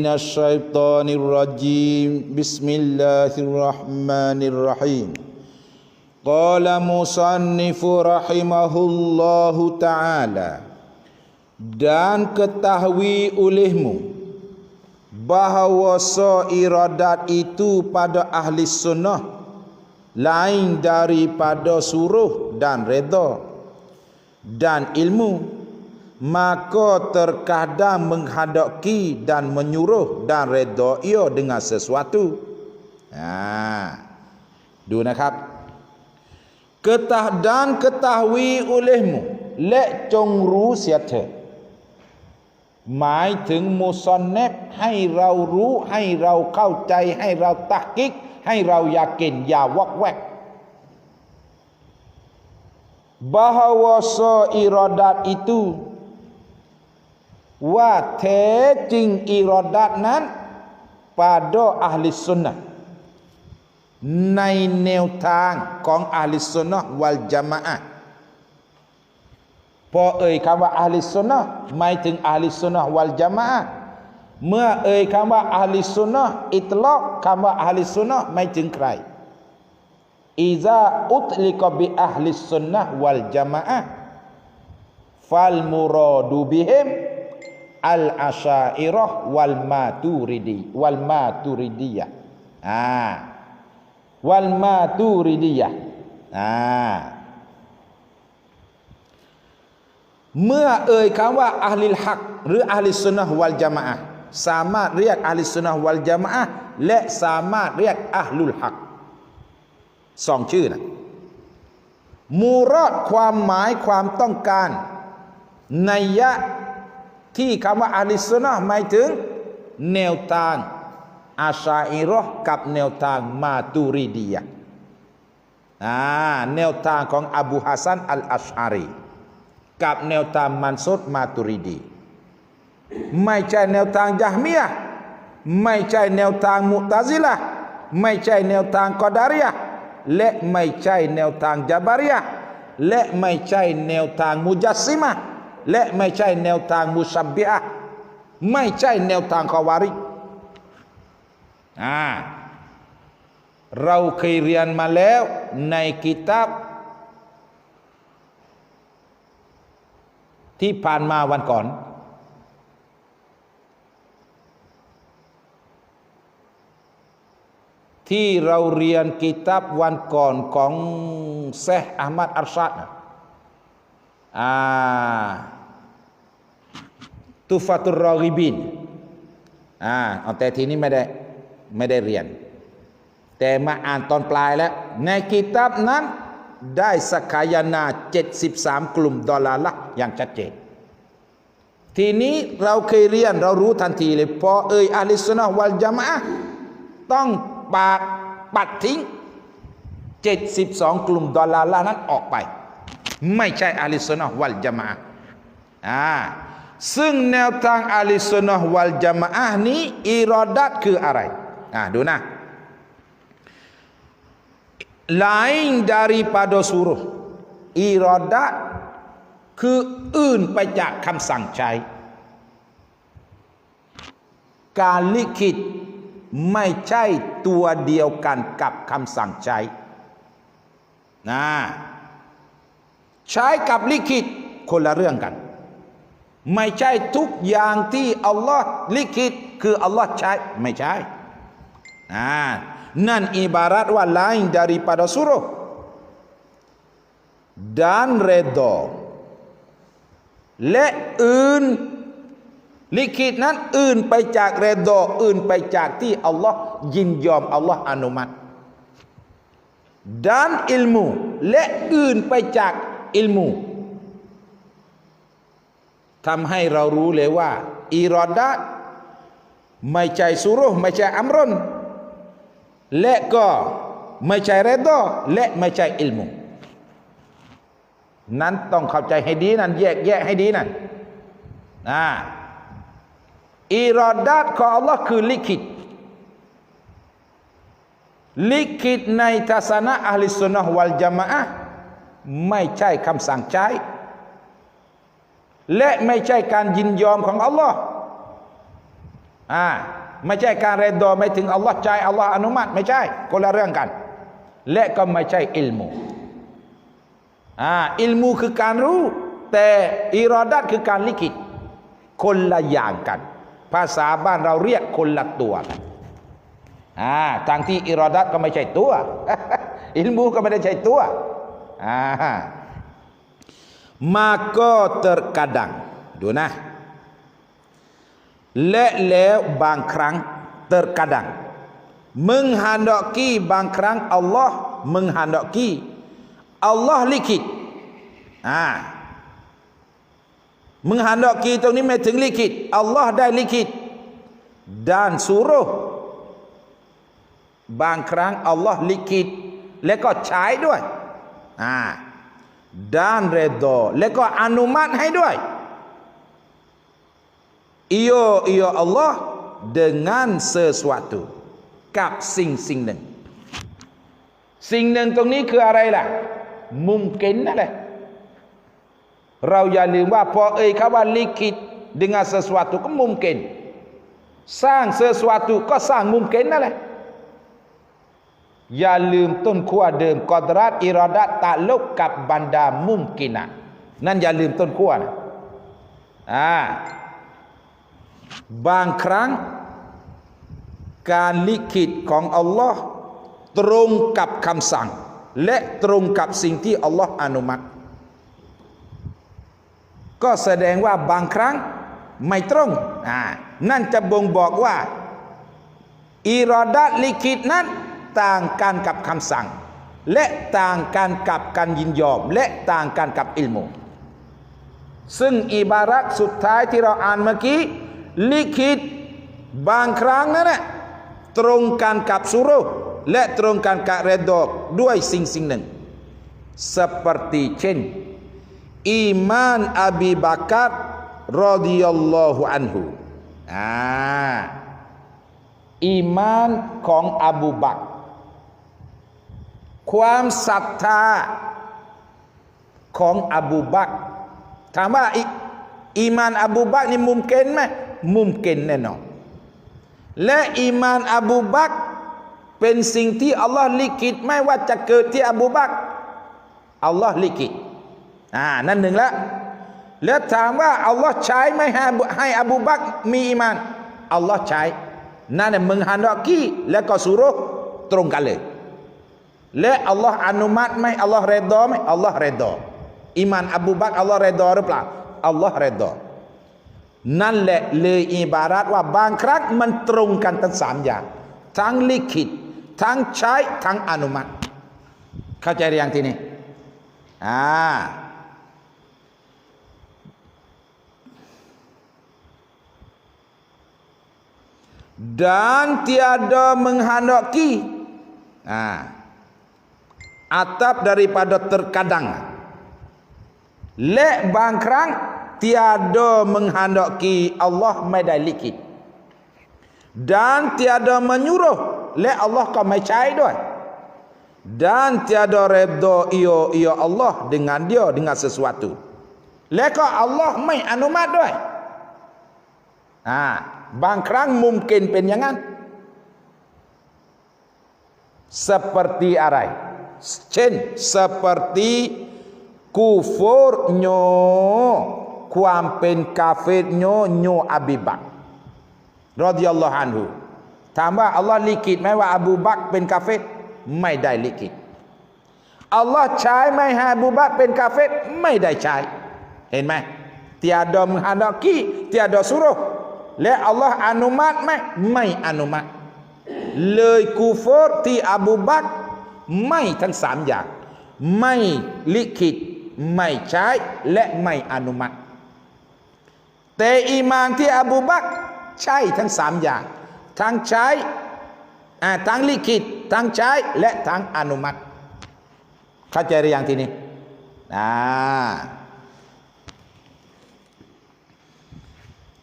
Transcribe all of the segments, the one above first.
من الشيطان الرجيم بسم الله الرحمن الرحيم قال مصنف رحمه الله تعالى dan ketahui olehmu bahawa iradat itu pada ahli sunnah lain daripada suruh dan reda dan ilmu maka terkadang menghadapi dan menyuruh dan reda ia dengan sesuatu ha du นะครับ ketah dan ketahui olehmu และจงรู้เสียเถิดหมายถึงมุซอนเนบให้เรารู้ให้เราเข้าใจให้เราตักกิก ให้เรายากินอย่าวักแวก bahawa iradat itu ว่าแท้จริงอิรอดัดนั้น pada ahli sunnah ในแนวทางของอัลลิสุนนะวัลจามะพอเอ่ยคำว่าอัลลิสุนนะหมายถึงอัลลิสุนนะวัลจามะเมื่อเอ่ยคำว่าอัลลิสุนนะอิตลอกคำว่าอัลลิสุนนะหมายถึงใครอิซาอุตลิกบิอาลิสุนนะวัลจามะฟัลมุรอดูบิฮิม iza utliqa bi ahli sunnah wal jamaah fal muradu bihim al asyairah wal maturidi wal maturidiyah ah wal maturidiyah ah เมื่อเอ่ยคำว่าอัลลิลฮักหรืออัลลิสุนนะวัลจามะสามารถเรียกอัลลิสุนนะวัลจามะและสามารถเรียกอัลลุลฮักสองชื่อนะมูรอดความหมายความต้องการนัยยะ ที่คำว่าอาลิสุนะหมายถึง แนวทางอาชาอิรอกับแนวทางมาตูริดียอ่าแนวทางของอบูฮัสซันอัลอัชอารีกับแนวทางมันซุดมาตูริดี ไม่ใช่แนวทางยะมียะไม่ใช่แนวทางมุตซิละไม่ใช่แนวทางกอดารียะและไม่ใช่แนวทางจาบารียะและไม่ใช่แนวทางมุจัสซิมะ และไม่ใช่แนวทางมุสับบิอะไม่ใช่แนวทางคาวาริอ่าเราเคยเรียนมาแล้วในกิตาบที่ผ่านมาวันก่อน ที่เราเรียนกิตาบวันก่อนของเซห์อัลมัดอัรชัดอ่า ตุฟาตุรอกิบินอ่าเอาแต่ทีนี้ไม่ได้ไม่ได้เรียน แต่มาอ่านตอนปลายแล้ว ในกิตาบนั้นได้สกายนา 73 กลุ่มดอลลาร์ละอย่างชัดเจน ทีนี้เราเคยเรียนเรารู้ทันทีเลย พอเอ่ยอาลิสนนะวัลจามะต้องปาดปัดทิ้ง 72 กลุ่มดอลลาร์ละนั้นออกไป ไม่ใช่อาลิสนนะวัลจามะอ่า ซึ่งแนวทางอาลิสุนนะวัลจามะนี้อิรอดัตคืออะไรอ่าดูนะ lain daripada suruh iradat คืออื่นไปจากคำสั่งใช้ การลิขิตไม่ใช่ตัวเดียวกันกับคำสั่งใช้นะใช้กับลิขิตคนละเรื่องกัน ไม่ใช่ทุกอย่างที่อัลลอฮ์ลิขิตคืออัลลอฮ์ใช้ไม่ใช่อ่า nan ibarat wa lain daripada suruh dan redha และอื่น ลิขิตนั้นอื่นไปจากเรดออื่นไปจากที่อัลลอฮ์ยินยอมอัลลอฮ์อนุมัติด้านอิลมูและอื่นไปจากอิลมู ทำให้เรารู้เลยว่าอิรอดะไม่ใช่สุรุไม่ใช่อัมรนและก็ไม่ใช่เรดอและไม่ใช่อิลมุนั้นต้องเข้าใจให้ดีนั่นแยกแยะให้ดีนั่นนะอิรอดัตของอัลลอฮ์คือลิขิต ลิขิตในทัศนะอัลลิสุนนะวัลจามะไม่ใช่คำสั่งใช้ และไม่ใช่การยินยอมของอัลลอฮ์อ่าไม่ใช่การเรดอไม่ถึงอัลลอฮ์ใจอัลลอฮ์อนุมัติไม่ใช่คนละเรื่องกัน และก็ไม่ใช่อิลมูอ่าอิลมูคือการรู้ แต่อิรอดัตคือการลิขิต คนละอย่างกัน ภาษาบ้านเราเรียกคนละตัวอ่าทางที่อิรอดัตก็ไม่ใช่ตัว อิลมูก็ไม่ได้ใช่ตัวอ่า maka terkadang ดูนะ และแล้วบางครั้ง terkadang menghendaki บางครั้ง Allah menghendaki Allah ลิขิตอ่า menghendaki ตรงนี้หมายถึงลิขิต Allah ได้ลิขิต dan suruh บางครั้ง Allah ลิขิต และก็ใช้ด้วยอ่า Dan redha และก็อนุมัติให้ด้วย iyo iyo Allah dengan sesuatu กับสิ่งสิ่งหนึ่ง สิ่งหนึ่งตรงนี้คืออะไรล่ะ มุมกินนั่นแหละเราอย่าลืมว่าพอเอ่ยคำว่าลิขิต dengan sesuatu ก็มุมกินสร้าง sesuatu ก็สร้างมุมกินนั่นแหละ อย่าลืมต้นขั้วเดิมกอดรัตอิรอดัตตะลุกกับบรรดามุมกินะนั่นอย่าลืมต้นขั้วนะอ่าบางครั้ง การลิขิตของอัลลอฮ์ตรงกับคำสั่ง และตรงกับสิ่งที่อัลลอฮ์อนุมัติ ก็แสดงว่าบางครั้งไม่ตรงอ่านั่นจะบ่งบอกว่าอิรอดัตลิขิตนั้น ต่างกันกับคำสั่ง และต่างกันกับการยินยอม และต่างกันกับอิลมูซึ่งอิบารักสุดท้ายที่เราอ่านเมื่อกี้ลิขิตบางครั้งนั้นนะตรงกันกับสุรุและตรงกันกับเรดอกด้วยสิ่งสิ่งหนึ่ง seperti เช่นอีมานอบีบักรรอดิยัลลอฮุอันฮุอ่าอีมานของอบูบักร ความศรัทธาของอบูบักถามว่าอิอีมานอบูบักนี่มุมเกนไหมมุมเกนแน่นอนและอีมานอบูบักเป็นสิ่งที่อัลลอฮ์ลิขิตไม่ว่าจะเกิดที่อบูบักอัลลอฮ์ลิขิตอ่านั่นหนึ่งแล้วแล้วถามว่าอัลลอฮ์ใช้ไม่ให้ให้อบูบักมีอีมานอัลลอฮ์ใช้นั่นแหละมึงฮันดอกี้และก็สุรุตรงกันเลย และอัลลอฮ์อนุมัติไหมอัลลอฮ์เรดอไหมอัลลอฮ์เรดออิมานอบูบักรอัลลอฮ์เรดอหรือเปล่าอัลลอฮ์เรดอนั่นแหละเลยอิบารัตว่าบางครั้งมันตรงกันทั้งสามอย่าง ทั้งลิขิต ทั้งใช้ทั้งอนุมัติ เข้าใจหรือยังทีนี้อ่า dan tiada menghendaki ah atap daripada terkadang. Lek bangkrang tiada menghendaki Allah medaliki dan tiada menyuruh lek Allah kau mecai doi. Dan tiada redha ia ia Allah dengan dia dengan sesuatu. Lek Allah mai anumat doi. Ha bangkrang mungkin penyangan. Seperti arai. ะไรเช่น seperti กูฟอร์โยความเป็นกาเฟรโยโยอบีบักรอดิยัลลอฮอันฮูถามว่าอัลลอฮ์ลิขิตไหมว่าอบูบักเป็นกาเฟรไม่ได้ลิขิตอัลลอฮ์ใช้ไม่ให้อบูบักเป็นกาเฟรไม่ได้ใช้ เห็นไหม tiada menghendaki tiada suruh และอัลลอฮ์อนุมัติไหมไม่อนุมัติเลยกูฟอร์ที่อบูบักร ไม่ทั้งสามอย่าง ไม่ลิขิต ไม่ใช้และไม่อนุมัติ แต่อีมานที่อบูบักใช่ทั้งสามอย่าง ทั้งใช้ทั้งลิขิต ทั้งใช้และทั้งอนุมัติ เข้าใจหรือยังทีนี้อ่า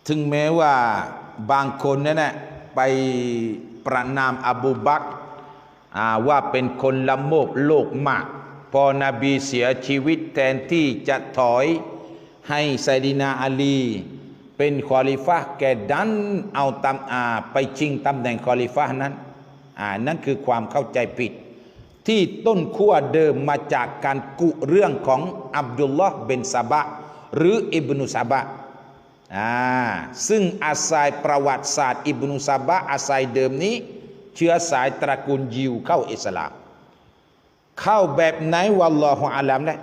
ถึงแม้ว่าบางคนนั่นแหละไปประนามอบูบักร ว่าเป็นคนละโมบโลกมาก พอนบีเสียชีวิตแทนที่จะถอยให้ไซดินาอาลี เป็นคอลิฟะแกดันเอาตำอาไปชิงตำแหน่งคอลิฟะนั้นอ่านั่นคือความเข้าใจผิด ที่ต้นขั้วเดิมมาจากการกุเรื่องของอับดุลลอฮ์เบนซาบะ หรืออิบนุซาบะอ่าซึ่งอาศัยประวัติศาสตร์อิบนุซาบะอาศัยเดิมนี้ เชื้อสายตระกูลยิวเข้าอิสลาม เข้าแบบไหนวัลลอฮุอาลัมแหละ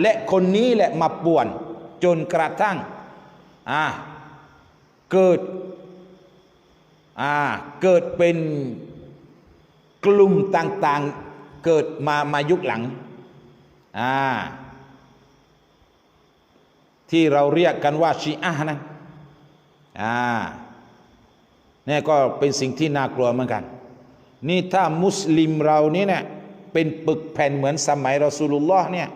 และคนนี้แหละมาป่วนจนกระทั่งเกิดเกิดเป็นกลุ่มต่างๆเกิดมามายุคหลังที่เราเรียกกันว่าชีอะห์นั้นอ่า นี่ก็เป็นสิ่งที่น่ากลัวเหมือนกัน นี่ถ้ามุสลิมเรานี่เนี่ยเป็นปึกแผ่นเหมือนสมัยรอสูลุลลอฮ์เนี่ย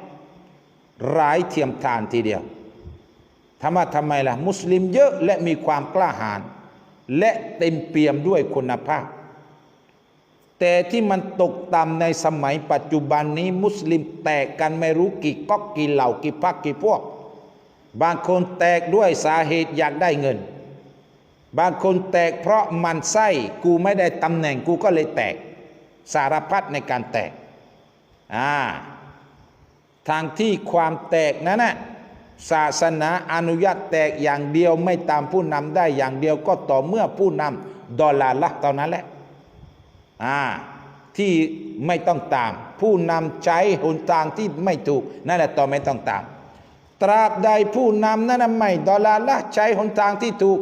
ร้ายเทียมทานทีเดียวถามว่าทำไมล่ะ มุสลิมเยอะและมีความกล้าหาญและเต็มเปี่ยมด้วยคุณภาพ แต่ที่มันตกต่ำในสมัยปัจจุบันนี้ มุสลิมแตกกันไม่รู้กี่ก๊อกกี่เหล่ากี่พักกี่พวก บางคนแตกด้วยสาเหตุอยากได้เงิน บางคนแตกเพราะมันไส้กูไม่ได้ตำแหน่งกูก็เลยแตก สารพัดในการแตกอ่าทางที่ความแตกนั้นนะศาสนาอนุญาตแตกอย่างเดียวไม่ตามผู้นำได้อย่างเดียวก็ต่อเมื่อผู้นำดอลลาร์ละเท่านั้นแหละอ่าที่ไม่ต้องตาม ผู้นำใช้หนทางที่ไม่ถูกนั่นแหละต่อไม่ต้องตาม ตราบใดผู้นำนั้นไม่ดอลลาร์ละใช้หนทางที่ถูก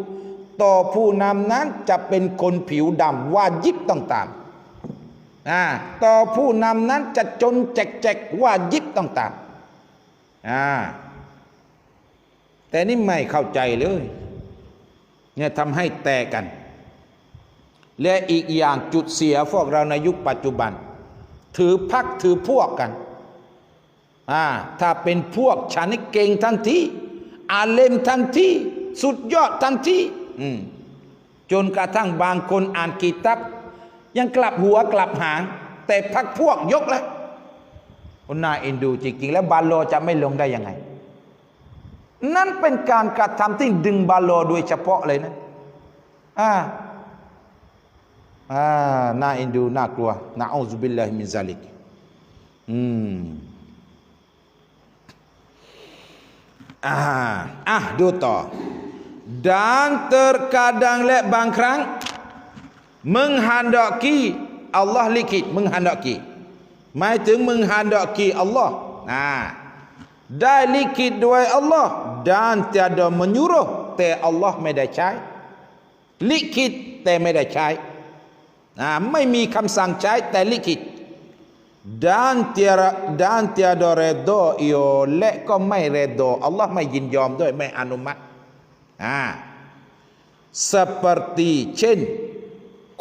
ต่อผู้นำนั้นจะเป็นคนผิวดำว่ายิบต้องตามอ่าต่อผู้นำนั้นจะจนแจกๆว่ายิบต้องตามอ่าแต่นี่ไม่เข้าใจเลยเนี่ยทำให้แตกกัน และอีกอย่างจุดเสียพวกเราในยุคปัจจุบัน ถือพักถือพวกกันอ่าถ้าเป็นพวกฉันนี่เก่งทั้งที่อาเลมทั้งที่สุดยอดทั้งที่อืม จนกระทั่งบางคนอ่านกีตับ ยังกลับหัวกลับหาง แต่พักพวกยกแล้วคนน่าเอ็นดูจริงๆแล้วบาโลจะไม่ลงได้ยังไง นั่นเป็นการกระทำที่ดึงบาโลโดยเฉพาะเลยนะอ่าอ่าน่าเอ็นดูน่ากลัวนะอูซุบิลลาฮิมินซาลิกอืมอ่าอะดูต่อ dan terkadang และบางครั้ง menghendaki Allah likit menghendaki หมายถึง menghendaki Allah นะได้ลิขิตด้วย Allah dan tiada menyuruh แต่ Allah ไม่ได้ใช้ลิขิตแต่ไม่ได้ใช้นะไม่มีคำสั่งใช้แต่ลิขิต dan tiada dan tiada redha ia และก็ไม่เรดอ Allah ไม่ยินยอมด้วยไม่อนุมัติ Ah. Seperti เช่น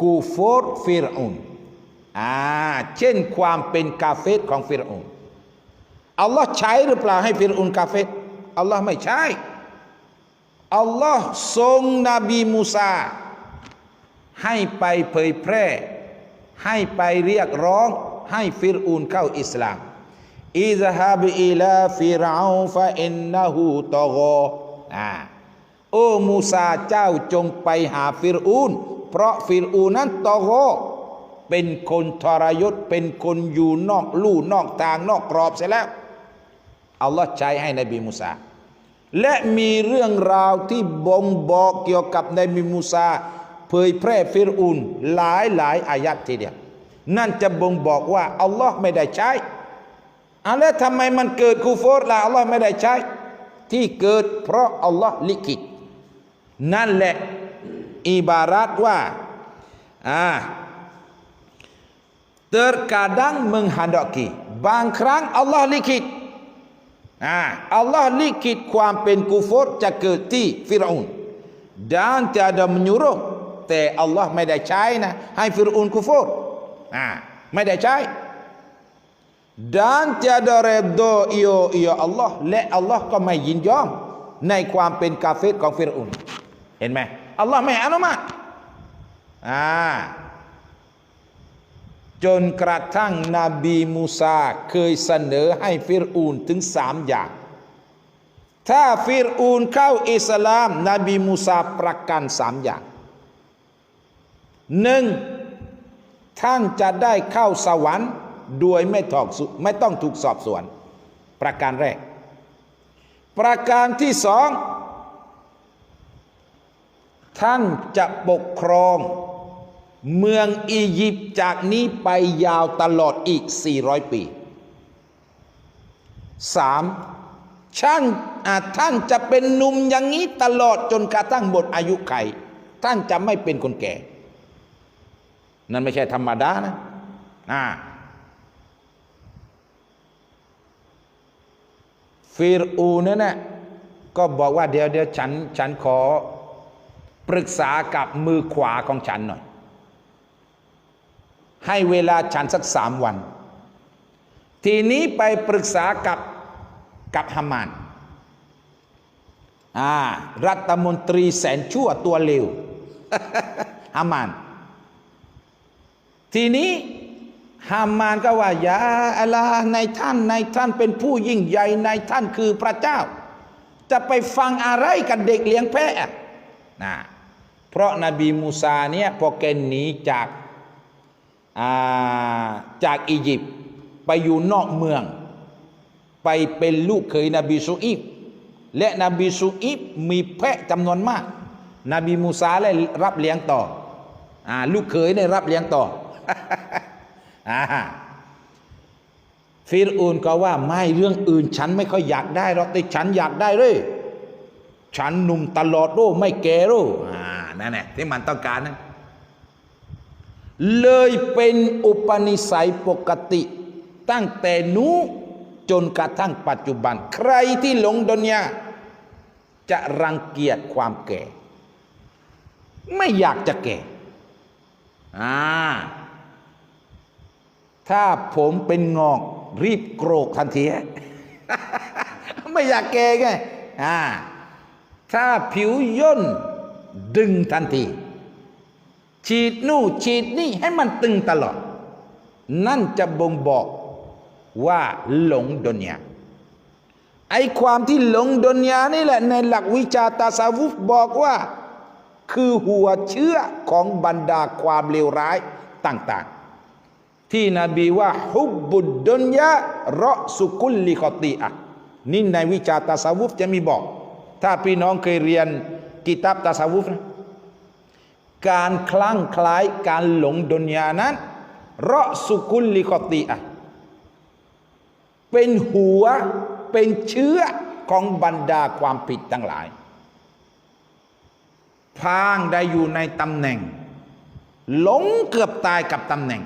กูฟอร์ฟิรอุนอ่าเช่นความเป็นกาเฟตของฟิรอุนอัลลอฮ์ใช้หรือเปล่าให้ฟิรอุนกาเฟตอัลลอฮ์ไม่ใช่อัลลอฮ์ทรงนบีมูซาให้ไปเผยแพร่ ให้ไปเรียกร้องให้ฟิรอุนเข้าอิสลามอิซฮับอิลาฟิรเอาฟะอินนะฮูตอโกอ่า โอ้มูซาเจ้าจงไปหาฟิรูนเพราะฟิรูนนั้นตอโกเป็นคนทรยศเป็นคนอยู่นอกลู่นอกทางนอกกรอบเสียแล้วอัลลอฮ์ใช้ให้นบีมูซาและมีเรื่องราวที่บ่งบอกเกี่ยวกับนบีมูซาเผยแพร่ฟิรูนหลายหลายอายัดทีเดียวนั่นจะบ่งบอกว่าอัลลอฮ์ไม่ได้ใช้อะแล้วทำไมมันเกิดคูฟอร์ล่ะอัลลอฮ์ไม่ได้ใช้ ที่เกิดเพราะอัลลอฮ์ลิขิต นั่นแหละอิบารัตว่าอ่า terkadang menghendaki บางครั้งอัลลอฮ์ลิขิตอ่าอัลลอฮ์ลิขิตความเป็นกุฟรจะเกิดที่ฟิรอุน dan tiada menyuruh แต่อัลลอฮ์ไม่ได้ใช้นะให้ฟิรอุนกุฟรอ่าไม่ได้ใช้ dan tiada redha ia ia Allah และอัลลอฮ์ก็ไม่ยินยอม ในความเป็นกาเฟรของฟิรอุน เห็นไหมอัลลอฮ์ไม่อนุมัติอ่าจนกระทั่งนบีมูซาเคยเสนอให้ฟิรอูนถึงสามอย่าง ถ้าฟิรอูนเข้าอิสลาม นบีมูซาประกันสามอย่างหนึ่งท่านจะได้เข้าสวรรค์โดยไม่ถอกไม่ต้องถูกสอบสวน ประการแรก ประการที่สอง ท่านจะปกครองเมืองอียิปต์จากนี้ไปยาวตลอดอีก 400 ปีสามช่างอาท่านจะเป็นหนุ่มอย่างนี้ตลอดจนกระทั่งหมดอายุไข ท่านจะไม่เป็นคนแก่ นั่นไม่ใช่ธรรมดานะอ่าฟิรูนนั่นนะก็บอกว่าเดี๋ยวเดี๋ยวฉัน ฉันขอ ปรึกษากับมือขวาของฉันหน่อย ให้เวลาฉันสักสามวัน ทีนี้ไปปรึกษากับกับฮามานอ่ารัฐมนตรีแสนชั่วตัวเลวฮามาน ทีนี้ฮามานก็ว่ายาอัลาในท่านในท่านเป็นผู้ยิ่งใหญ่ในท่านคือพระเจ้า จะไปฟังอะไรกับเด็กเลี้ยงแพะนะ เพราะนบีมูซาเนี่ยพอแกหนีจากจากอียิปต์ไปอยู่นอกเมือง ไปเป็นลูกเขยนบีซูอิบและนบีซูอิบมีแพะจำนวนมาก นบีมูซาเลยรับเลี้ยงต่ออลูกเขยได้รับเลี้ยงต่อฟิรูนก็ว่าไม่เรื่องอื่นฉันไม่ค่อยอยากได้หรอกแต่ฉันอยากได้เลยฉันหนุ่มตลอดโรไม่แก่โรอ่า นั่นแหละที่มันต้องการนะเลยเป็นอุปนิสัยปกติ ตั้งแต่นู้จนกระทั่งปัจจุบัน ใครที่หลงดุนยาจะรังเกียจความแก่ ไม่อยากจะแก่อ่าถ้าผมเป็นงอกรีบโกรกทันทีไม่อยากแก่ไงอ่าถ้าผิวย่น ดึงทันที ฉีดนู่ฉีดนี่ให้มันตึงตลอด นั่นจะบ่งบอกว่าหลงดุนยาไอความที่หลงดุนยานี่แหละในหลักวิชาตาสาวุฟบอกว่า คือหัวเชื้อของบรรดาความเลวร้ายต่าง ๆ ที่นบีว่าฮุบบุดดุนยาเราะสุกุลลิคอตีอะนี่ในวิชาตาสาวุฟจะมีบอก ถ้าพี่น้องเคยเรียน กิตับตาสาวุฟนะการคลั่งคล้ายการหลงดุนยานั้นเราะสุกุลลิคตีอะเป็นหัวเป็นเชื้อของบรรดาความผิดทั้งหลาย พางได้อยู่ในตำแหน่ง หลงเกือบตายกับตำแหน่ง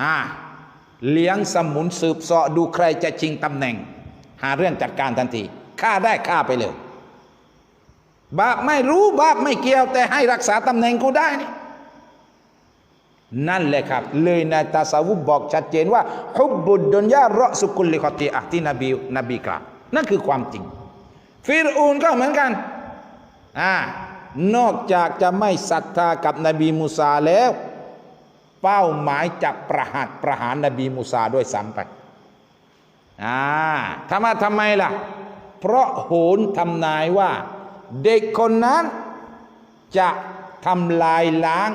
อ่าเลี้ยงสมุนสืบเสาะดูใครจะชิงตำแหน่ง หาเรื่องจัดการทันทีฆ่าได้ฆ่าไปเลย บาปไม่รู้บาปไม่เกี่ยว แต่ให้รักษาตำแหน่งกูได้นี่นั่นแหละครับ เลยในตาสาวุบบอกชัดเจนว่าฮุบบุดดุนยาเราะสุกุลลิคอตีอะที่นบีนบีกล่าวนั่นคือความจริง ฟิรูนก็เหมือนกันอ่านอกจากจะไม่ศรัทธากับนบีมูซาแล้ว เป้าหมายจะประหารประหารนบีมูซาด้วยซ้ำไปอ่าทำไมทำไมล่ะ เพราะโหนทำนายว่า เด็กคนนั้นจะทำลายล้าง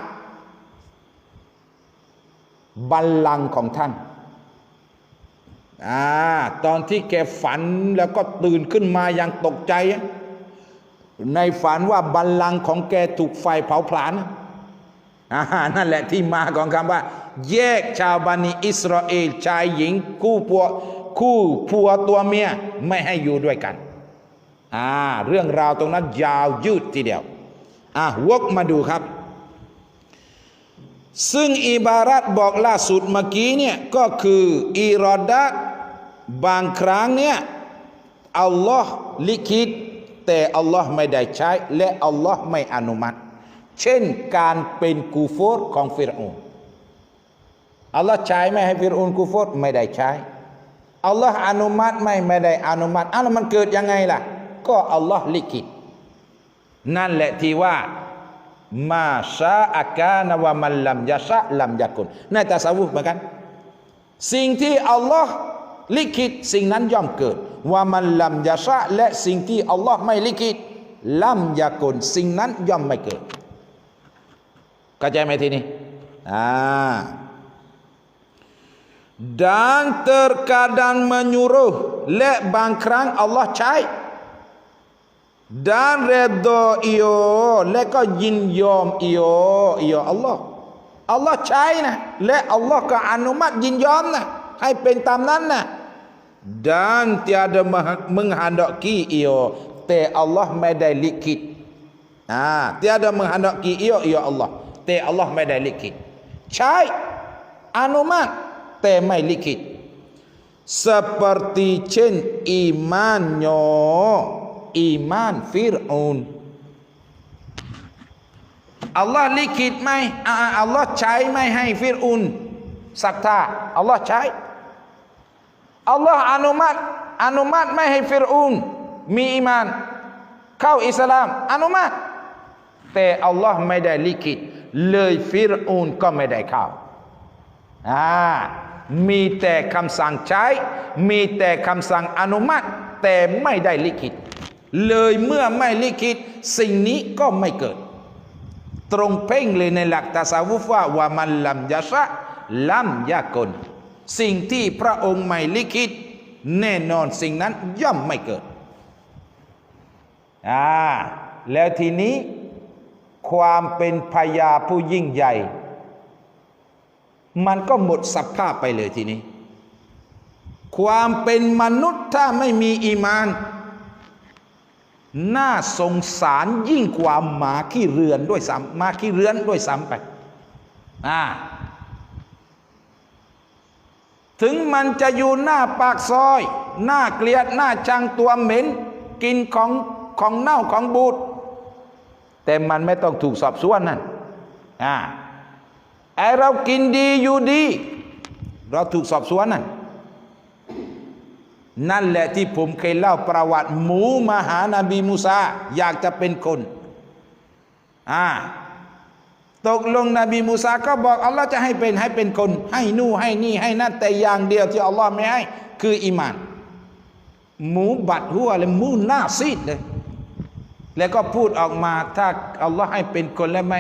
บัลลังก์ของท่านอ่าตอนที่แกฝันแล้วก็ตื่นขึ้นมาอย่างตกใจ ในฝันว่าบัลลังก์ของแกถูกไฟเผาผลาญอ่านั่นแหละที่มาของคำว่า แยกชาวบันิอิสราเอลชายหญิง คู่ผัวคู่ผัวตัวเมียไม่ให้อยู่ด้วยกัน อ่าเรื่องราวตรงนั้นยาวยืดทีเดียวอ่าวกมาดูครับ ซึ่งอิบารัตบอกล่าสุดเมื่อกี้เนี่ยก็คืออิรอดัตบางครั้งเนี่ยอัลลอฮ์ลิขิตแต่อัลลอฮ์ไม่ได้ใช้ และอัลลอฮ์ไม่อนุมัติ เช่นการเป็นกูฟอรของฟิรอูนอัลลอฮ์ใช้ไม่ให้ฟิรอูนกูฟอรไม่ได้ใช้อัลลอฮ์อนุมัติไม่ไม่ได้อนุมัติอ้าวมันเกิดยังไงล่ะ ก็อัลลอฮ์ลิขิตนั่นแหละที่ว่ามาชาอากานวะมันลัมยาชะลัมยากุนในตาสาวุฟเหมือนกัน สิ่งที่อัลลอฮ์ลิขิตสิ่งนั้นย่อมเกิดว่ามันลัมยาชะและสิ่งที่อัลลอฮ์ไม่ลิขิตลัมยากลสิ่งนั้นย่อมไม่เกิดเข้าใจไหมทีนี้อ่า dan terkadang menyuruh และบางครั้งอัลลอฮ์ใช้ dan redha iyo leka jin yom iyo iyo Allah. Allah cai nah le Allah ka anumat jin yom nah hai pentam nan nah dan tiada menghendaki iyo te Allah medai likit. Ha tiada menghendaki iyo iyo Allah te Allah medai likit. Cai anumat te mai likit. Seperti cin imannya อีมานฟิรอูนอัลลอฮ์ลิขิตไหมอัลลอฮ์ใช้ไม่ให้ฟิรอูนศรัทธาอัลลอฮ์ใช้อัลลอฮ์อนุมัติอนุมัติไม่ให้ฟิรอูนมีอีมาน เข้าอิสลาม อนุมัติ แต่อัลลอฮ์ไม่ได้ลิขิต เลยฟิรอูนก็ไม่ได้เข้าอ่ามีแต่คำสั่งใช้ มีแต่คำสั่งอนุมัติ แต่ไม่ได้ลิขิต เลยเมื่อไม่ลิขิตสิ่งนี้ก็ไม่เกิด ตรงเพ่งเลยในหลักตาสาวุฟว่าว่ามันลัมยาชะลัมยากลสิ่งที่พระองค์ไม่ลิขิตแน่นอนสิ่งนั้นย่อมไม่เกิดอ่าแล้วทีนี้ความเป็นพญาผู้ยิ่งใหญ่ มันก็หมดสภาพไปเลยทีนี้ ความเป็นมนุษย์ถ้าไม่มีอีมาน น่าสงสารยิ่งกว่าหมาขี้เรือนด้วยซ้ำหมาขี้เรือนด้วยซ้ำไปอ่าถึงมันจะอยู่หน้าปากซอย หน้าเกลียดหน้าชังตัวเหม็น กินของของเน่าของบูดแต่มันไม่ต้องถูกสอบสวนนั่นอ่าไอเรากินดีอยู่ดี เราถูกสอบสวนนั่น นั่นแหละที่ผมเคยเล่าประวัติ หมูมหานาบีมูซาอยากจะเป็นคนอ่าตกลงนบีมูซาก็บอกอัลลอฮ์จะให้เป็นให้เป็นคน ให้นู่ให้นี่ให้นั่นแต่อย่างเดียวที่อัลลอฮ์ไม่ให้ คืออีมาน หมูบัดหัวเลยหมูหน้าซีดเลยแล้วก็พูดออกมาถ้าอัลลอฮ์ให้เป็นคนแล้วไม่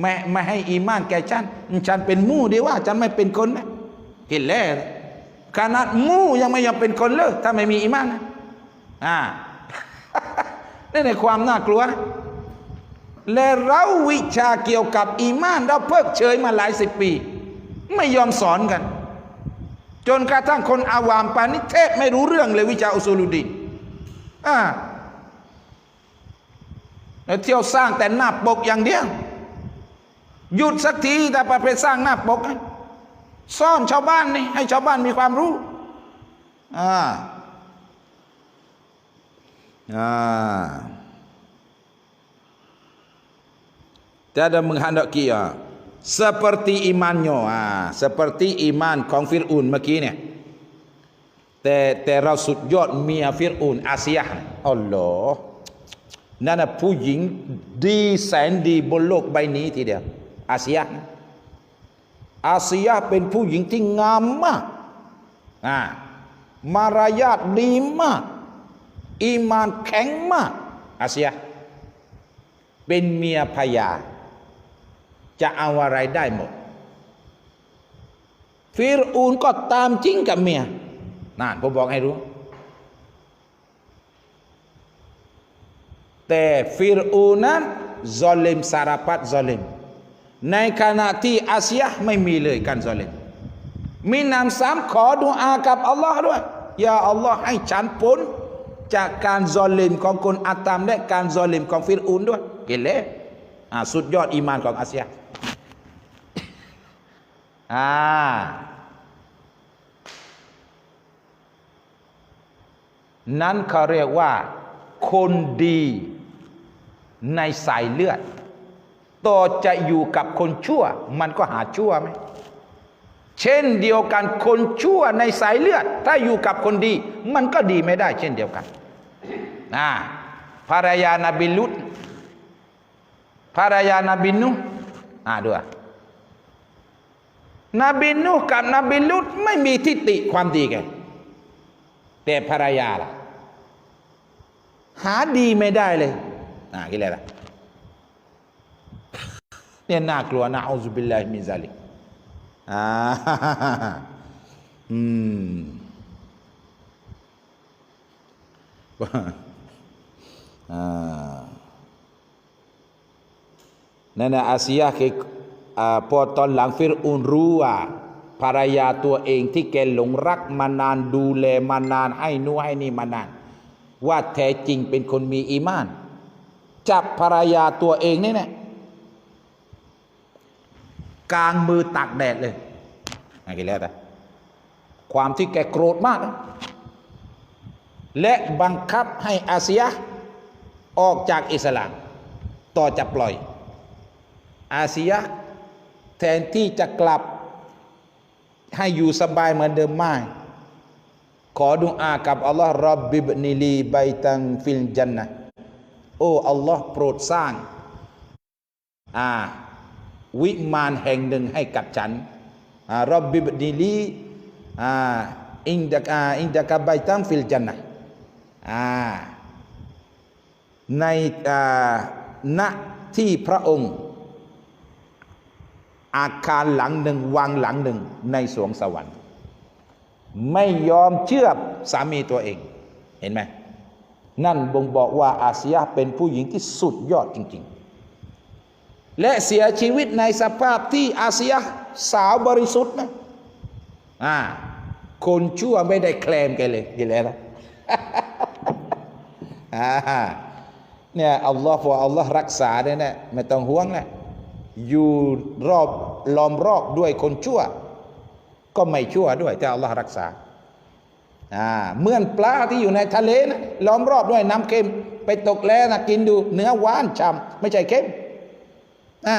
ไม่ไม่ให้อีมานแก่ฉันฉันเป็นหมูดีว่าฉันไม่เป็นคนไหมเห็นแล้ว ขนาดมูยังไม่ยอมเป็นคนเลยถ้าไม่มีอีมานนะอ่านี่ในความน่ากลัว และเราวิชาเกี่ยวกับอีมานเราเพิกเฉยมาหลายสิบปี ไม่ยอมสอนกัน จนกระทั่งคนอาวามปานิเทศไม่รู้เรื่องเลยวิชาอุซูลุดีนอ่าแล้วเที่ยวสร้างแต่หน้าปกอย่างเดียวหยุดสักทีแต่ไปสร้างหน้าปก ซ่อนชาวบ้านนี่ให้ชาวบ้านมีความรู้อ่าอ่า Tiada menghendaki ya. Seperti imannya ah, seperti iman ของฟิรอูนเมื่อกี้เนี่ยแต่แต่เราสุดยอดเมียฟิรอูนอาเซียอัลลอฮ์นั่นนะผู้หญิงดีแสนดีบนโลกใบนี้ทีเดียวอาเซีย อาเซียเป็นผู้หญิงที่งามมากอ่ามารยาทดีมาก อีมานแข็งมาก อาเซีย เป็นเมียพญาจะเอาอะไรได้หมด ฟิรอูนก็ตามจริงกับเมียนั่นผมบอกให้รู้ แต่ฟิรอูนนั้นซอลิมสารพัดซอลิม ในขณะที่อาเซียไม่มีเลยการซอลิมมีนำสามขอดุอากับอัลลอฮ์ด้วยอย่าอัลลอฮ์ให้ฉันพ้นจากการซอลิมของคนอาตามและการซอลิมของฟิรอูนด้วยเห็นเลยอ่าสุดยอดอีมานของอาเซียอ่านั้นเขาเรียกว่า คนดีในสายเลือด ต่อจะอยู่กับคนชั่ว มันก็หาชั่วไหมเช่นเดียวกันคนชั่วในสายเลือด ถ้าอยู่กับคนดี มันก็ดีไม่ได้ เช่นเดียวกันอ่าภรรยานาบิลุตภรรยานาบินุอ่าด้วยนบีนุกับนบีลุตไม่มีทิฏฐิความดีแกแต่ภรรยาล่ะ หาดีไม่ได้เลยอ่ากี่อะไรล่ะ เนี่ยน่ากลัวนะอูซุบิลลาฮิมินซาลิกอ่าอืมอ่านั่นนะอาเซียคือพอตอนหลังฟิรอุนรู้ว่าภรรยาตัวเองที่แกหลงรักมานานดูแลมานานให้นู่ให้นี่มานาน ว่าแท้จริงเป็นคนมีอีมาน จับภรรยาตัวเองนี่แหละ กลางมือตักแดดเลยอะไรแล้วแต่ความที่แกโกรธมาก และบังคับให้อาเซียออกจากอิสลาม ต่อจะปล่อย อาเซียแทนที่จะกลับให้อยู่สบายเหมือนเดิมไม่ขอดุอากับอัลลอฮ์รับบิบนิลีไบตังฟิลจันนะโอ้อัลลอฮ์โปรดสร้าง อ่า วิมานแห่งหนึ่งให้กับฉันอ่ารับบิบนิลีอินดักอินดักไบตังฟิลจันนะในอ่าณที่พระองค์ อาคารหลังหนึ่งวังหลังหนึ่งในสวงสวรรค์ ไม่ยอมเชื่อสามีตัวเองเห็นไหมนั่นบ่งบอกว่าอาเซียเป็นผู้หญิงที่สุดยอดจริง ๆ และเสียชีวิตในสภาพที่อาเซียสาวบริสุทธิ์นะอ่าคนชั่วไม่ได้แคลมแกเลยกี่แล้วนะอ่าเนี่ยอัลลอฮ์พออัลลอฮ์รักษาเนี่ยนะไม่ต้องห่วงนะอยู่รอบล้อมรอบด้วยคนชั่ว ก็ไม่ชั่วด้วยแต่อัลลอฮ์รักษาอ่าเหมือนปลาที่อยู่ในทะเลนะล้อมรอบด้วยน้ำเค็ม ไปตกแล้วนะกินดูเนื้อหวานฉ่ำไม่ใช่เค็ม อ่า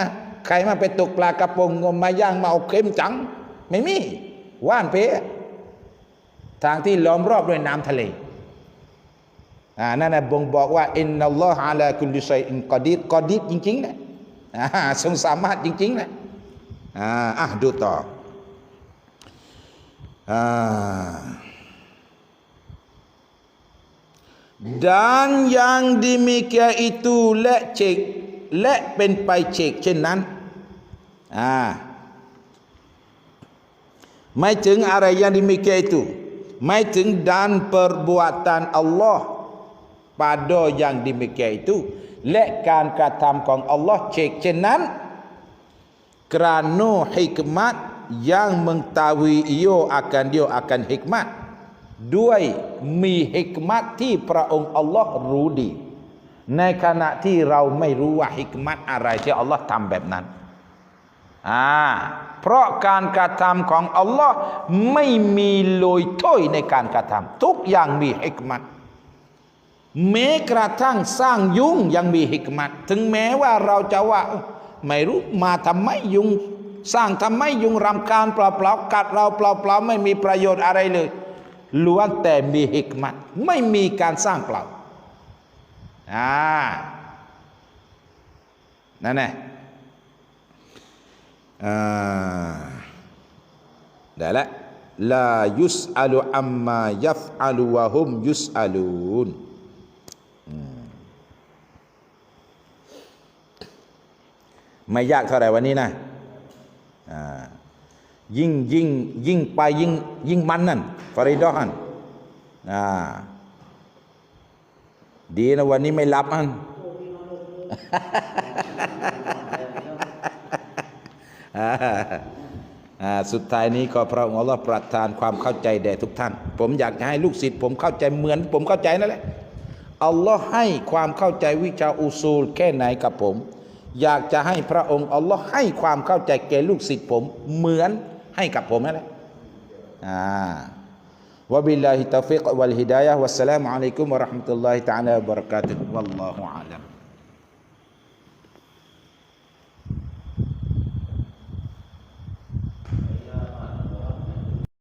ใครมาไปตกปลากระพงงมมาย่างมาเอาเค็มจัง ไม่มีว่านเพทางที่ล้อมรอบด้วยน้ำทะเลอ่านั่นนะบ่งบอกว่าอินนัลลอฮะอาลาคุลิชัยอินกอดีรกอดีรจริงๆนะอ่าทรงสามารถจริงๆนะอ่าอะดูต่อ Ah. Dan yang demikian itu และเป็นไปเฉกเช่นนั้นไม่ถึงอะไรยังดิมิเกตุ ไม่ถึงดาน perbuatan Allah pada yang demikian itu และการกระทำของอัลลอฮ์เชกเช่นนั้นกรานูฮิกมัตยังมึงตาวีโยอาการเดียอาการฮิกมัตด้วยมีฮิกมัตที่พระองค์อัลลอฮ์รู้ดี ในขณะที่เราไม่รู้ว่าฮิกมัตอะไรที่อัลลอฮ์ทำแบบนั้นอ่าเพราะการกระทำของอัลลอฮ์ไม่มีโลยถ้อยในการกระทำทุกอย่างมีฮิกมัตแม้กระทั่งสร้างยุงยังมีฮิกมัตถึงแม้ว่าเราจะว่า ไม่รู้มาทำไมยุง สร้างทำไมยุงรำคาญเปล่าๆกัดเราเปล่าๆไม่มีประโยชน์อะไรเลยล้วนแต่มีฮิกมัตไม่มีการสร้างเปล่า อ่านั่นแหละอ่าได้แล้วลายุสอัลุอัมมายัฟอัลุวะฮุมยุสอัลูนไม่ยากเท่าไหร่วันนี้นะยิ่งยิ่งยิ่งไปยิ่งยิ่งมันนั่นฟาริดอฮันอ่า ดีนะวันนี้ไม่รับอันสุดท้ายนี้ก็พระองค์อัลลอฮ์ประทานความเข้าใจแด่ทุกท่าน ผมอยากจะให้ลูกศิษย์ผมเข้าใจเหมือน ผมเข้าใจนั่นแหละอัลลอฮ์ให้ความเข้าใจวิชาอุซูล แค่ไหนกับผม อยากจะให้พระองค์อัลลอฮ์ให้ความเข้าใจแก่ลูกศิษย์ผมเหมือนให้กับผมนั่นแหละอ่า วะบิลลาฮิตาฟิ